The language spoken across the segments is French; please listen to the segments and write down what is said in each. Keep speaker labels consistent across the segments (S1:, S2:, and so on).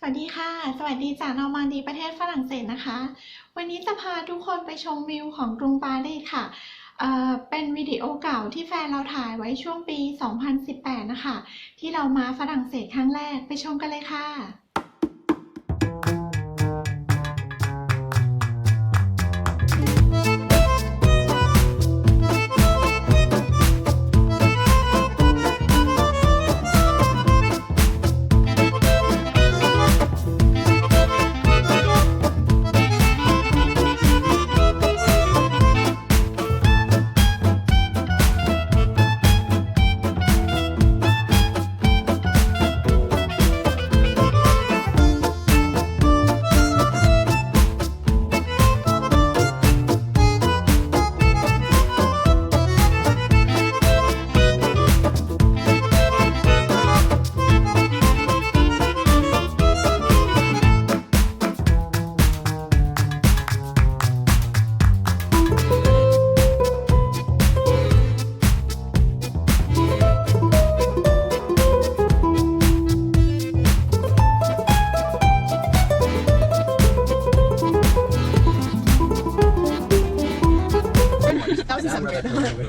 S1: สวัสดีค่ะ สวัสดีจากนอร์มันดีประเทศฝรั่งเศสนะคะ วันนี้จะพาทุกคนไปชมวิวของกรุงปารีสค่ะเเป็นวิดีโอเก่าที่แฟนเราถ่ายไว้ช่วงปี 2018 นะคะ ที่เรามาฝรั่งเศสครั้งแรกไปชมกันเลยค่ะ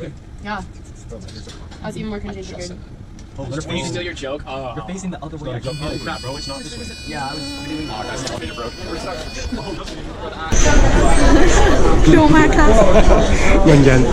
S2: good. Yeah. I was even more contagious. Justin.
S3: Oh, when you steal your joke, oh.
S4: You're facing the other way.
S3: Like, oh, oh crap, bro, it's not this way.
S4: Yeah, I was doing that.
S3: Oh, guys, the elevator broke. We're stuck.
S5: Oh, Show my class. Yan yan.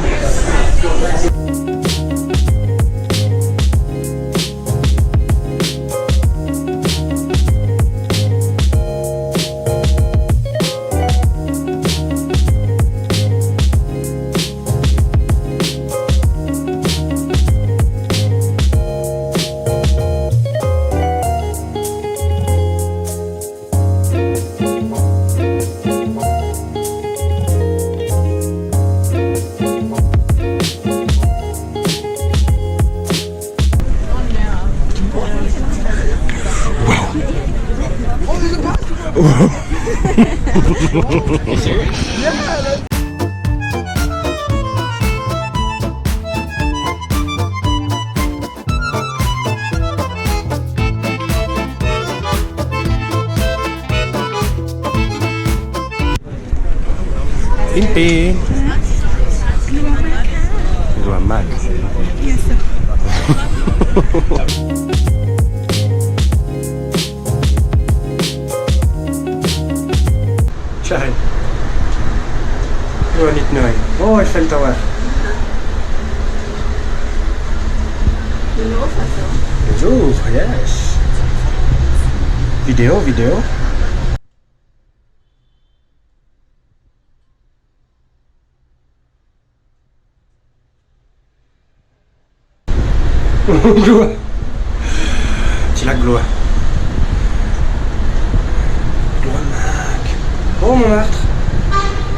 S5: Impim. You are Mac. Yes, sir. Oh, Eiffel Tower. Le Louvre, yes. Vidéo, vidéo. Gloa. Oh Montmartre.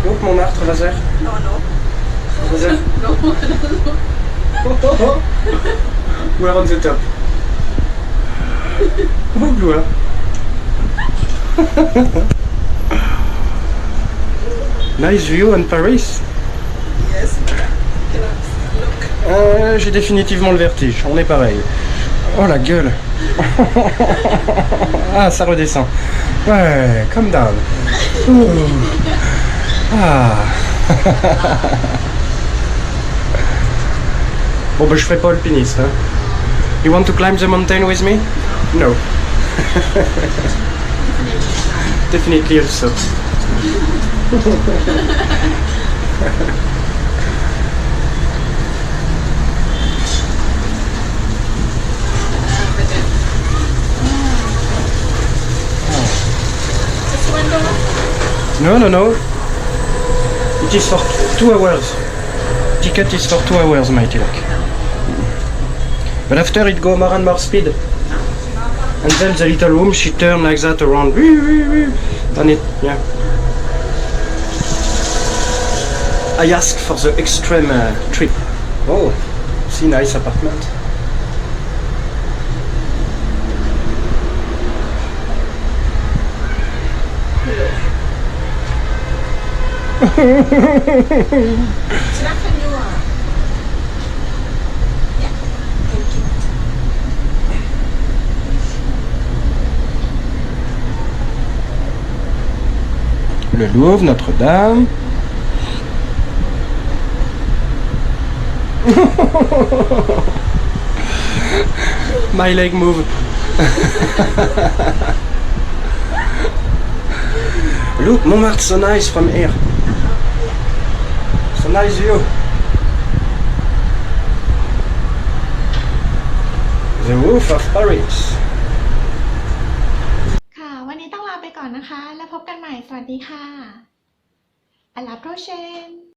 S5: Oh Montmartre, laser. Non, non. Laser. non, Oh, oh, oh. We're on the top. Oh gloire. nice view on Paris. Euh, J'ai définitivement le vertige, on est pareil. Oh la gueule Ah, ça redescend. Ouais, come down. Ouh. Ah Bon bah je ferai pas alpiniste. Hein. You want to climb the mountain with me? No. Definitely also. No, no, no. It is for two hours. Ticket is for two hours, my tilak. But after it go more and more speed. And then the little room, she turn like that around. And it, yeah. I ask for the extreme uh, trip. Oh, see nice apartment. Le Louvre, Notre-Dame. My leg move. Look, Montmartre so nice from here. Snajziu. The Wolf of Paris
S1: ค่ะ วันนี้ต้องลาไปก่อนนะคะ แล้วพบกันใหม่ สวัสดีค่ะ อลาโปรเชน